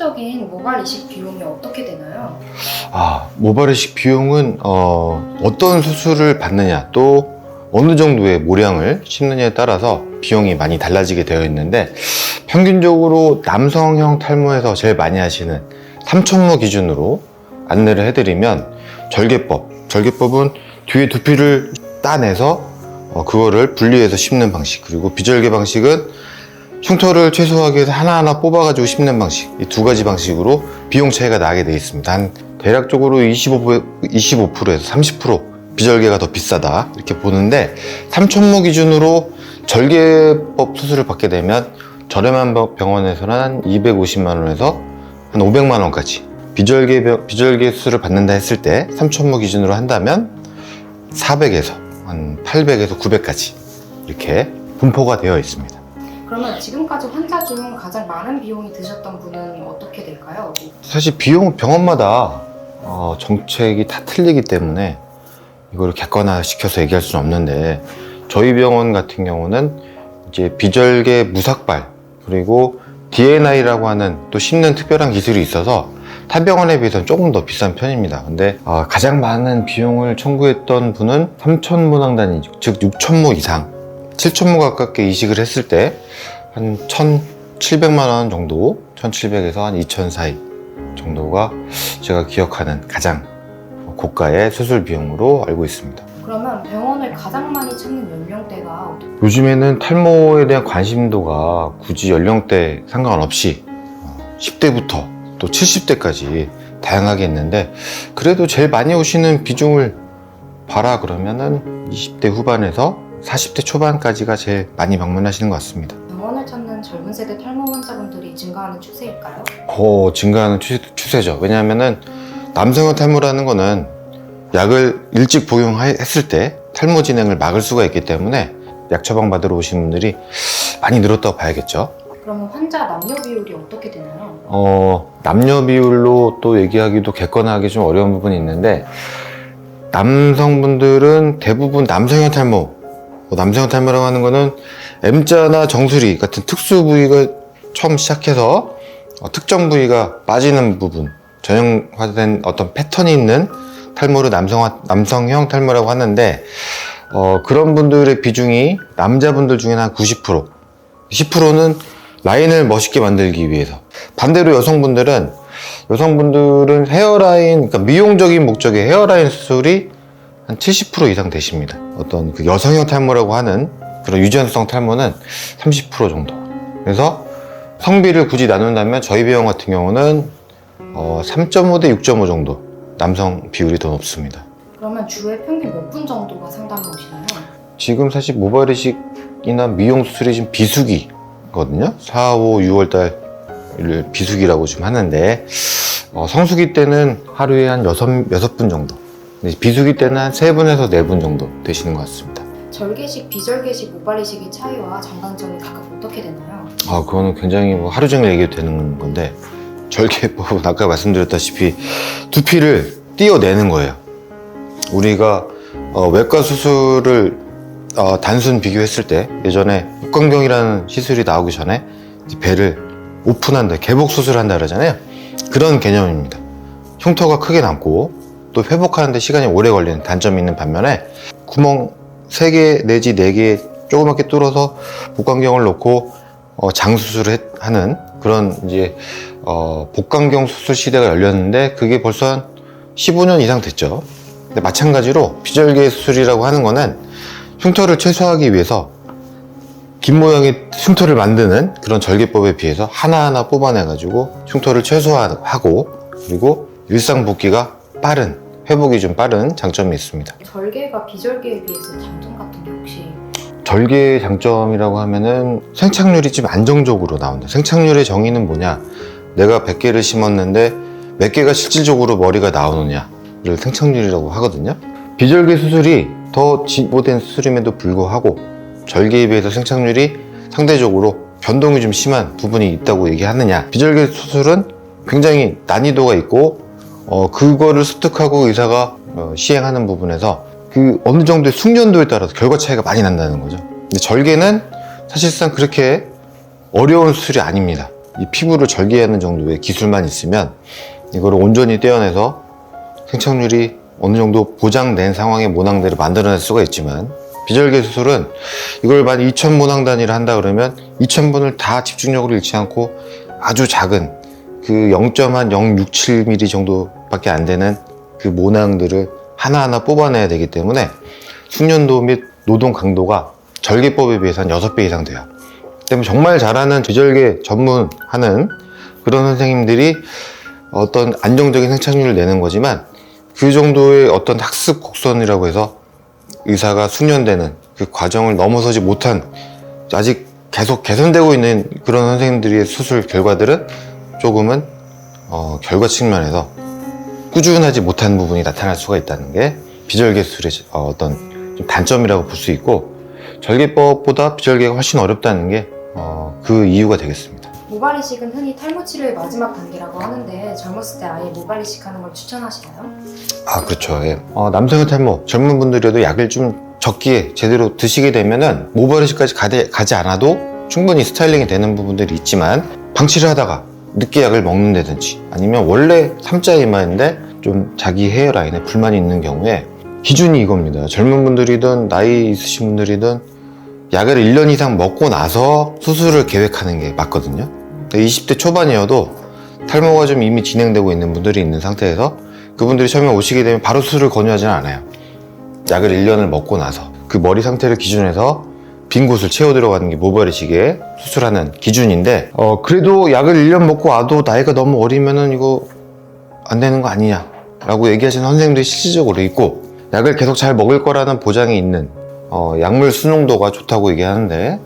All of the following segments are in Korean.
평균적인 모발 이식 비용이 어떻게 되나요? 아, 모발 이식 비용은 어, 어떤 수술을 받느냐 또 어느 정도의 모량을 심느냐에 따라서 비용이 많이 달라지게 되어 있는데 평균적으로 남성형 탈모에서 제일 많이 하시는 삼천모 기준으로 안내를 해드리면 절개법 절개법은 뒤에 두피를 따내서 어, 그거를 분리해서 심는 방식 그리고 비절개 방식은 흉터를 최소화하기 위해서 하나하나 뽑아가지고 심는 방식 이 두 가지 방식으로 비용 차이가 나게 되어 있습니다 한 대략적으로 25, 25%에서 30% 비절개가 더 비싸다 이렇게 보는데 삼천모 기준으로 절개법 수술을 받게 되면 저렴한 병원에서는 한 250만 원에서 한 500만 원까지 비절개 병- 비절개 수술을 받는다 했을 때 삼천모 기준으로 한다면 400에서 한 800에서 900까지 이렇게 분포가 되어 있습니다. 그러면 지금까지 환자 중 가장 많은 비용이 드셨던 분은 어떻게 될까요? 사실 비용 병원마다 어, 정책이 다 틀리기 때문에 이걸 객관화 시켜서 얘기할 수는 없는데 저희 병원 같은 경우는 이제 비절개 무삭발 그리고 DNI라고 하는 또 심는 특별한 기술이 있어서 타 병원에 비해서는 조금 더 비싼 편입니다. 근데 어, 가장 많은 비용을 청구했던 분은 3천모 단위, 즉 6천모 이상, 7천모 가깝게 이식을 했을 때 한 1,700만 원 정도, 1,700에서 한 2,000 사이 정도가 제가 기억하는 가장 고가의 수술 비용으로 알고 있습니다. 그러면 병원을 가장 많이 찾는 연령대가 어떻게 요즘에는 탈모에 대한 관심도가 굳이 연령대 상관없이 10대부터 또 70대까지 다양하게 있는데 그래도 제일 많이 오시는 비중을 봐라 그러면은 20대 후반에서 40대 초반까지가 제일 많이 방문하시는 것 같습니다. 병원을 찾는 젊은 세대 탈모 환자분들이 증가하는 추세일까요? 더 증가하는 추세, 추세죠. 왜냐하면은 남성형 탈모라는 거는 약을 일찍 복용했을 때 탈모 진행을 막을 수가 있기 때문에 약 처방 받으러 오시는 분들이 많이 늘었다고 봐야겠죠. 그러면 환자 남녀 비율이 어떻게 되나요? 어, 남녀 비율로 또 얘기하기도 객관화하기 좀 어려운 부분이 있는데 남성분들은 대부분 남성형 탈모 어, 남성형 탈모라고 하는 거는 M자나 정수리 같은 특수 부위가 처음 시작해서 어, 특정 부위가 빠지는 부분 전형화된 어떤 패턴이 있는 탈모를 남성 남성형 탈모라고 하는데 어, 그런 분들의 비중이 남자분들 중에는 한 90% 10%는 라인을 멋있게 만들기 위해서. 반대로 여성분들은 여성분들은 헤어라인 그러니까 미용적인 목적의 헤어라인 수술이 한 70% 이상 되십니다 어떤 그 여성형 탈모라고 하는 그런 유전성 탈모는 30% 정도 그래서 성비를 굳이 나눈다면 저희 병원 같은 경우는 어, 3.5 대 6.5 정도 남성 비율이 더 높습니다 그러면 주에 평균 몇 분 정도가 상담을 오시나요? 지금 사실 모발 이식이나 미용 수술이 지금 비수기거든요. 4, 5, 6월 달을 비수기라고 지금 하는데 어, 성수기 때는 하루에 한 6, 6분 정도. 비수기 때는 한 3분에서 4분 정도 되시는 것 같습니다. 절개식, 비절개식, 모발 이식의 차이와 장단점이 각각 어떻게 되나요? 아, 그거는 굉장히 뭐 하루 종일 얘기해도 되는 건데 절개법은 아까 말씀드렸다시피 두피를 띄어내는 거예요. 우리가 어, 외과 수술을 어, 단순 비교했을 때 예전에 복강경이라는 시술이 나오기 전에 배를 오픈한다, 개복 수술한다 그러잖아요. 그런 개념입니다. 흉터가 크게 남고 또 회복하는데 시간이 오래 걸리는 단점이 있는 반면에 구멍 3개 내지 4개 조그맣게 뚫어서 복강경을 놓고 어, 장수술을 했- 하는 그런 이제 어, 복강경 수술 시대가 열렸는데 그게 벌써 한 15년 이상 됐죠. 근데 마찬가지로 비절개 수술이라고 하는 거는 흉터를 최소화하기 위해서 긴 모양의 흉터를 만드는 그런 절개법에 비해서 하나하나 뽑아내 가지고 흉터를 최소화하고 그리고 일상 복귀가 빠른 회복이 좀 빠른 장점이 있습니다. 절개가 비절개에 비해서 장점 같은 게 혹시 절개의 장점이라고 하면은 생착률이 좀 안정적으로 나온다. 생착률의 정의는 뭐냐? 내가 100개를 심었는데 몇 개가 실질적으로 머리가 나오느냐를 생착률이라고 하거든요. 비절개 수술이 더 진보된 수술임에도 불구하고 절개에 비해서 생착률이 상대적으로 변동이 좀 심한 부분이 있다고 얘기하느냐. 비절개 수술은 굉장히 난이도가 있고 어, 그거를 습득하고 의사가 어, 시행하는 부분에서 그 어느 정도의 숙련도에 따라서 결과 차이가 많이 난다는 거죠. 근데 절개는 사실상 그렇게 어려운 수술이 아닙니다. 이 피부를 절개하는 정도의 기술만 있으면 이거를 온전히 떼어내서 생착률이 어느 정도 보장된 상황의 모낭대를 만들어낼 수가 있지만 비절개 수술은 이걸 만 2천 모낭 단위를 한다 그러면 2,000분을 다 집중력을 잃지 않고 아주 작은 그 0.067mm 정도 밖에 안 되는 그 모낭들을 하나하나 뽑아내야 되기 때문에 숙련도 및 노동 강도가 절개법에 비해서 한 6배 이상 돼요. 때문에 정말 잘하는 비절개 전문하는 그런 선생님들이 어떤 안정적인 생착률을 내는 거지만 그 정도의 어떤 학습 곡선이라고 해서 의사가 숙련되는 그 과정을 넘어서지 못한 아직 계속 개선되고 있는 그런 선생님들의 수술 결과들은 조금은 어, 결과 측면에서 꾸준하지 못한 부분이 나타날 수가 있다는 게 비절개 수술의 어, 어떤 좀 단점이라고 볼 수 있고 절개법보다 비절개가 훨씬 어렵다는 게 어, 그 이유가 되겠습니다. 모발 이식은 흔히 탈모 치료의 마지막 단계라고 하는데 젊었을 때 아예 모발 이식 하는 걸 추천하시나요? 아 그렇죠. 예. 어, 남성의 탈모 젊은 분들이라도 약을 좀 적기에 제대로 드시게 되면은 모발이식까지 가지 않아도 충분히 스타일링이 되는 부분들이 있지만 방치를 하다가 늦게 약을 먹는다든지 아니면 원래 삼자 이마인데 좀 자기 헤어라인에 불만이 있는 경우에 기준이 이겁니다. 젊은 분들이든 나이 있으신 분들이든 약을 1년 이상 먹고 나서 수술을 계획하는 게 맞거든요. 20대 초반이어도 탈모가 좀 이미 진행되고 있는 분들이 있는 상태에서 그분들이 처음에 오시게 되면 바로 수술을 권유하지는 않아요. 약을 1년을 먹고 나서 그 머리 상태를 기준해서 빈 곳을 채워 들어가는 게 모발이식에 수술하는 기준인데 어 그래도 약을 1년 먹고 와도 나이가 너무 어리면은 이거 안 되는 거 아니냐 라고 얘기하시는 선생님들이 실질적으로 있고 약을 계속 잘 먹을 거라는 보장이 있는 어, 약물 수농도가 좋다고 얘기하는데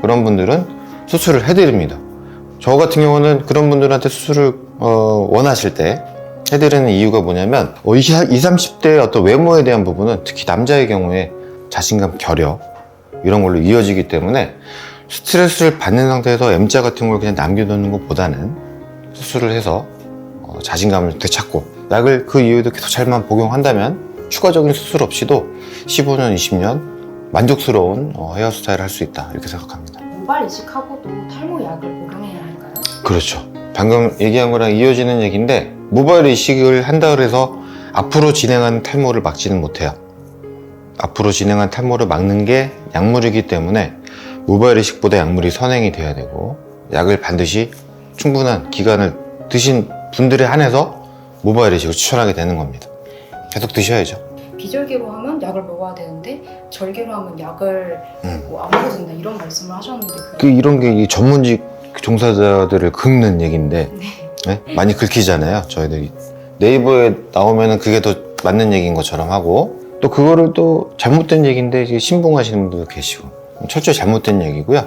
그런 분들은 수술을 해드립니다. 저 같은 경우는 그런 분들한테 수술을 어, 원하실 때 해드리는 이유가 뭐냐면 어, 20, 30대의 어떤 외모에 대한 부분은 특히 남자의 경우에 자신감, 결여 이런 걸로 이어지기 때문에 스트레스를 받는 상태에서 M자 같은 걸 그냥 남겨두는 것보다는 수술을 해서 어, 자신감을 되찾고 약을 그 이후에도 계속 잘만 복용한다면 추가적인 수술 없이도 15년, 20년 만족스러운 어, 헤어스타일을 할 수 있다 이렇게 생각합니다. 모발 이식하고도 탈모 약을 복용해야 할까요? 그렇죠. 방금 얘기한 거랑 이어지는 얘기인데 모발 이식을 한다 그래서 앞으로 진행하는 탈모를 막지는 못해요. 앞으로 진행한 탈모를 막는 게 약물이기 때문에 모발 이식보다 약물이 선행이 돼야 되고 약을 반드시 충분한 기간을 드신 분들에 한해서 모발 이식을 추천하게 되는 겁니다. 계속 드셔야죠. 비절개로 하면 약을 먹어야 되는데 절개로 하면 약을 음. 뭐안 먹어도 된다 이런 말씀을 하셨는데 그그 이런 게이 전문직 종사자들을 긁는 얘기인데 네? 많이 긁히잖아요. 저희들이 네이버에 나오면은 그게 더 맞는 얘기인 것처럼 하고 또 그거를 또 잘못된 얘기인데 신봉하시는 분들도 계시고 철저히 잘못된 얘기고요.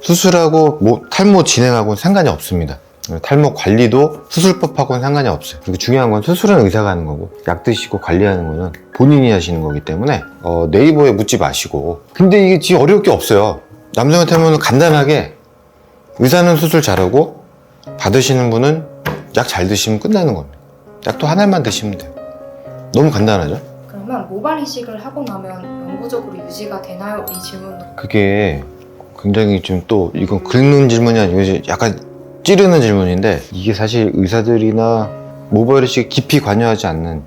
수술하고 뭐 탈모 진행하고는 상관이 없습니다. 탈모 관리도 수술법하고는 상관이 없어요. 그리고 중요한 건 수술은 의사가 하는 거고 약 드시고 관리하는 거는 본인이 하시는 거기 때문에 어, 네이버에 묻지 마시고 근데 이게 진짜 어려울 게 없어요. 남성의 탈모는 간단하게 의사는 수술 잘하고 받으시는 분은 약 잘 드시면 끝나는 겁니다. 약도 하나만 드시면 돼요. 너무 간단하죠? 그러면 모발 이식을 하고 나면 영구적으로 유지가 되나요? 이 질문도 그게 굉장히 좀또 이건 긁는 질문이 아니고 약간 찌르는 질문인데 이게 사실 의사들이나 모발 이식 깊이 관여하지 않는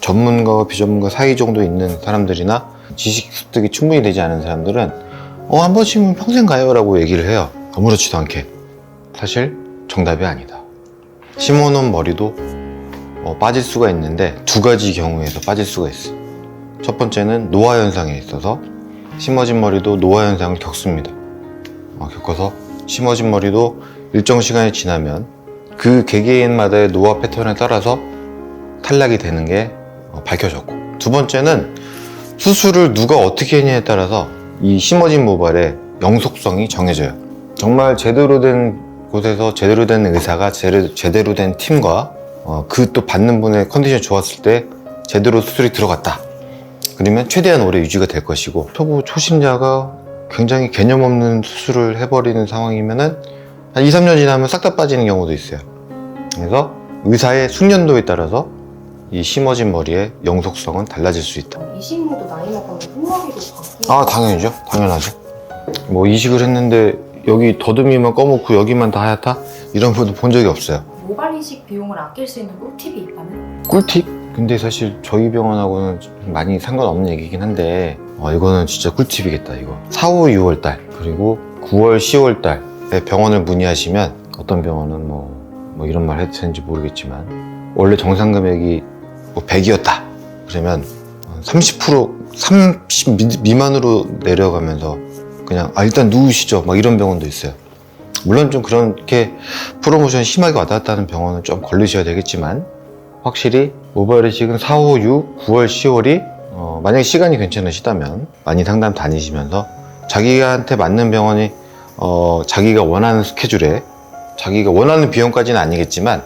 전문가와 비전문가 사이 정도 있는 사람들이나 지식 습득이 충분히 되지 않은 사람들은 어 한 번씩은 평생 가요라고 얘기를 해요. 아무렇지도 않게. 사실 정답이 아니다. 심어놓은 머리도 어, 빠질 수가 있는데 두 가지 경우에서 빠질 수가 있어 첫 번째는 노화 현상에 있어서 심어진 머리도 노화 현상을 겪습니다. 어, 겪어서 심어진 머리도 일정 시간이 지나면 그 개개인마다의 노화 패턴에 따라서 탈락이 되는 게 어, 밝혀졌고 두 번째는 수술을 누가 어떻게 했냐에 따라서 이 심어진 모발의 영속성이 정해져요. 정말 제대로 된 곳에서 제대로 된 의사가 제대로, 된 팀과 그 또 받는 분의 컨디션이 좋았을 때 제대로 수술이 들어갔다. 그러면 최대한 오래 유지가 될 것이고 초보 초심자가 굉장히 개념 없는 수술을 해버리는 상황이면은 한 2, 3년 지나면 싹 다 빠지는 경우도 있어요. 그래서 의사의 숙련도에 따라서 이 심어진 머리의 영속성은 달라질 수 있다. 이식모도 나이 흉머리도 바뀌고 아 당연히죠. 당연하죠. 뭐 이식을 했는데 여기 더듬이만 검었고 여기만 다 하얗다? 이런 분도 본 적이 없어요. 모발 이식 비용을 아낄 수 있는 꿀팁이 있다면? 꿀팁? 근데 사실 저희 병원하고는 좀 많이 상관없는 얘기긴 한데 어, 이거는 진짜 꿀팁이겠다 이거 4, 5, 6월 달 그리고 9월, 10월 달에 병원을 문의하시면 어떤 병원은 뭐, 뭐 이런 말 해도 되는지 모르겠지만 원래 정상 금액이 뭐 100이었다 그러면 30% 30 미- 미만으로 내려가면서 그냥 아 일단 누우시죠 막 이런 병원도 있어요 물론 좀 그렇게 프로모션 심하게 와닿았다 하는 병원은 좀 걸리셔야 되겠지만 확실히 모바일 이식은 4, 5, 6, 9월, 10월이 어, 만약에 시간이 괜찮으시다면 많이 상담 다니시면서 자기한테 맞는 병원이 어, 자기가 원하는 스케줄에 자기가 원하는 비용까지는 아니겠지만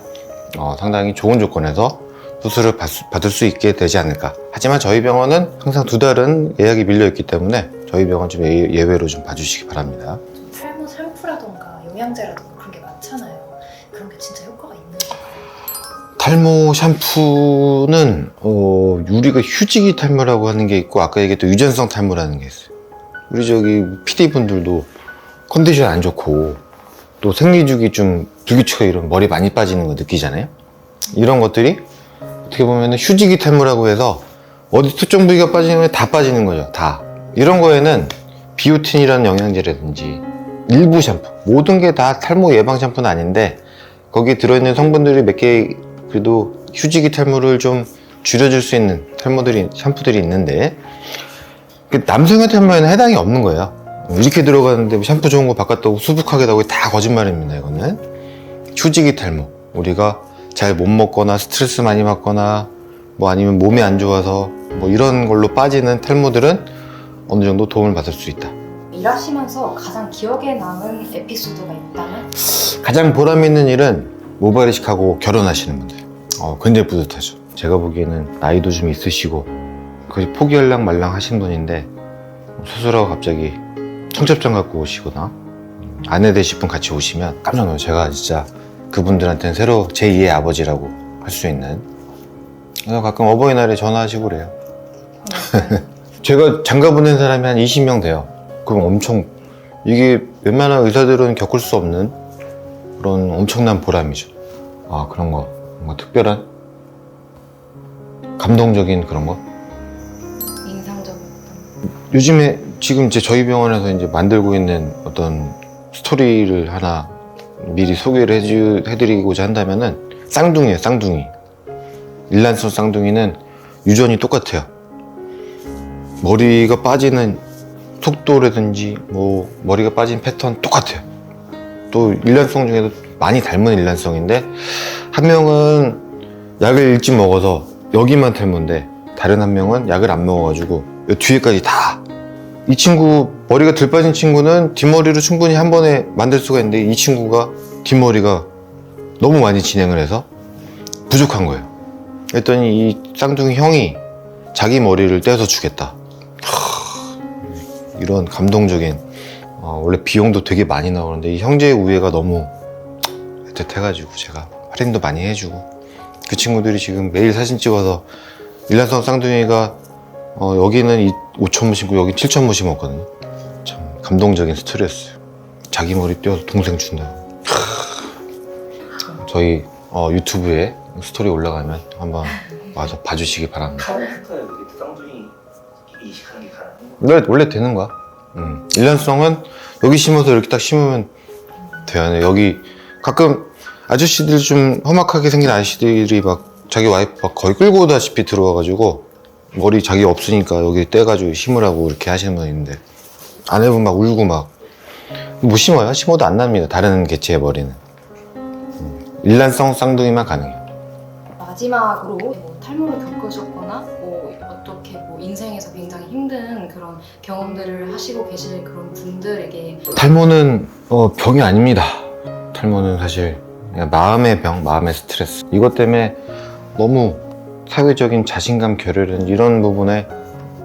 어, 상당히 좋은 조건에서 수술을 받을 수 있게 되지 않을까. 하지만 저희 병원은 항상 두 달은 예약이 밀려 있기 때문에 저희 병원 좀 예, 예외로 좀 봐주시기 바랍니다. 영양제라던가 그런 게 많잖아요. 그런 게 진짜 효과가 있는 건가요? 탈모 샴푸는 어, 우리가 휴지기 탈모라고 하는 게 있고 아까 얘기했던 유전성 탈모라는 게 있어요. 우리 저기 PD 분들도 컨디션 안 좋고 또 생리주기 좀 불규칙하게 이런 머리 많이 빠지는 거 느끼잖아요. 이런 것들이 어떻게 보면 휴지기 탈모라고 해서 어디 특정 부위가 빠지면 다 빠지는 거죠. 다. 이런 거에는 비오틴이라는 영양제라든지 일부 샴푸 모든 게 다 탈모 예방 샴푸는 아닌데 거기에 들어있는 성분들이 몇 개 그래도 휴지기 탈모를 좀 줄여줄 수 있는 탈모들이 샴푸들이 있는데 그 남성의 탈모에는 해당이 없는 거예요. 이렇게 들어가는데 뭐 샴푸 좋은 거 바꿨다고 수북하게 다 거짓말입니다. 이거는 휴지기 탈모 우리가 잘 못 먹거나 스트레스 많이 받거나 뭐 아니면 몸이 안 좋아서 뭐 이런 걸로 빠지는 탈모들은 어느 정도 도움을 받을 수 있다. 일하시면서 가장 기억에 남은 에피소드가 있다면? 가장 보람 있는 일은 모바일 이식하고 결혼하시는 분들. 어, 굉장히 뿌듯하죠. 제가 보기에는 나이도 좀 있으시고, 거의 포기할랑 말랑 하신 분인데, 수술하고 갑자기 청첩장 갖고 오시거나, 음, 아내 되실 분 같이 오시면 깜짝 놀라요. 제가 진짜 그분들한테는 새로 제2의 아버지라고 할 수 있는. 그래서 가끔 어버이날에 전화하시고 그래요. 제가 장가 보낸 사람이 한 20명 돼요. 그럼 엄청 이게 웬만한 의사들은 겪을 수 없는 그런 엄청난 보람이죠. 아 그런 거 뭔가 특별한 감동적인 그런 거. 인상적이었던 요즘에 지금 이제 저희 병원에서 이제 만들고 있는 어떤 스토리를 하나 미리 소개를 해주, 해드리고자 한다면은 쌍둥이에요, 쌍둥이. 일란성 쌍둥이는 유전이 똑같아요. 머리가 빠지는 속도라든지 뭐 머리가 빠진 패턴 똑같아요. 또 일란성 중에도 많이 닮은 일란성인데 한 명은 약을 일찍 먹어서 여기만 탈모인데 다른 한 명은 약을 안 먹어가지고 요 뒤에까지 다. 이 친구 머리가 덜 빠진 친구는 뒷머리로 충분히 한 번에 만들 수가 있는데 이 친구가 뒷머리가 너무 많이 진행을 해서 부족한 거예요. 그랬더니 이 쌍둥이 형이 자기 머리를 떼서 주겠다. 하, 이런 감동적인 어, 원래 비용도 되게 많이 나오는데 이 형제의 우애가 너무 애틋해가지고 제가 할인도 많이 해주고 그 친구들이 지금 매일 사진 찍어서 일란성 쌍둥이가 어, 여기는 5천 무 심고 여기 7천 무 심었거든요. 참 감동적인 스토리였어요. 자기 머리 떼어서 동생 준다고. 하, 저희 어, 유튜브에 스토리 올라가면 한번 와서 봐주시기 바랍니다. 이 원래, 원래 되는 거야. 음. 일란성은 여기 심어서 이렇게 딱 심으면 돼요. 여기 가끔 아저씨들 좀 험악하게 생긴 아저씨들이 막 자기 와이프 막 거의 끌고 오다시피 들어와가지고 머리 자기 없으니까 여기 떼가지고 심으라고 이렇게 하시는 분 있는데 아내분 막 울고 막 못 심어요. 심어도 안 납니다. 다른 개체의 머리는. 음. 일란성 쌍둥이만 가능해요. 마지막으로 뭐 탈모를 겪으셨거나 뭐 어떻게 뭐 인생에서 힘든 그런 경험들을 하시고 계실 그런 분들에게 탈모는 어, 병이 아닙니다. 탈모는 사실 마음의 병, 마음의 스트레스. 이것 때문에 너무 사회적인 자신감 결여는 이런 부분에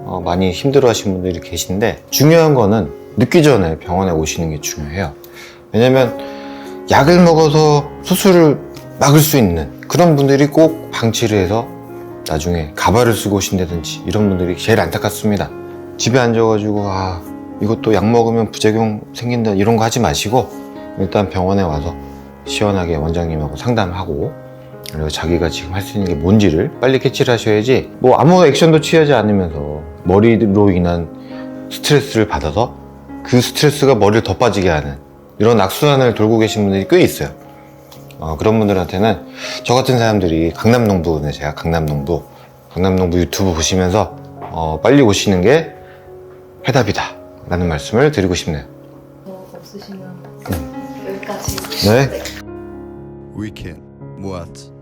어, 많이 힘들어하시는 분들이 계신데 중요한 거는 늦기 전에 병원에 오시는 게 중요해요. 왜냐면 약을 먹어서 수술을 막을 수 있는 그런 분들이 꼭 방치를 해서 나중에 가발을 쓰고 오신다든지 이런 분들이 제일 안타깝습니다. 집에 앉아가지고 아 이것도 약 먹으면 부작용 생긴다 이런 거 하지 마시고 일단 병원에 와서 시원하게 원장님하고 상담하고 그리고 자기가 지금 할 수 있는 게 뭔지를 빨리 캐치를 하셔야지 뭐 아무 액션도 취하지 않으면서 머리로 인한 스트레스를 받아서 그 스트레스가 머리를 더 빠지게 하는 이런 악순환을 돌고 계신 분들이 꽤 있어요 어, 그런 분들한테는 저 같은 사람들이 강남 농부네 제가 강남 농부 강남 농부 유튜브 보시면서 어, 빨리 오시는 게 해답이다 라는 말씀을 드리고 싶네요 뭐 없으시면 여기까지 네. Weekend. What?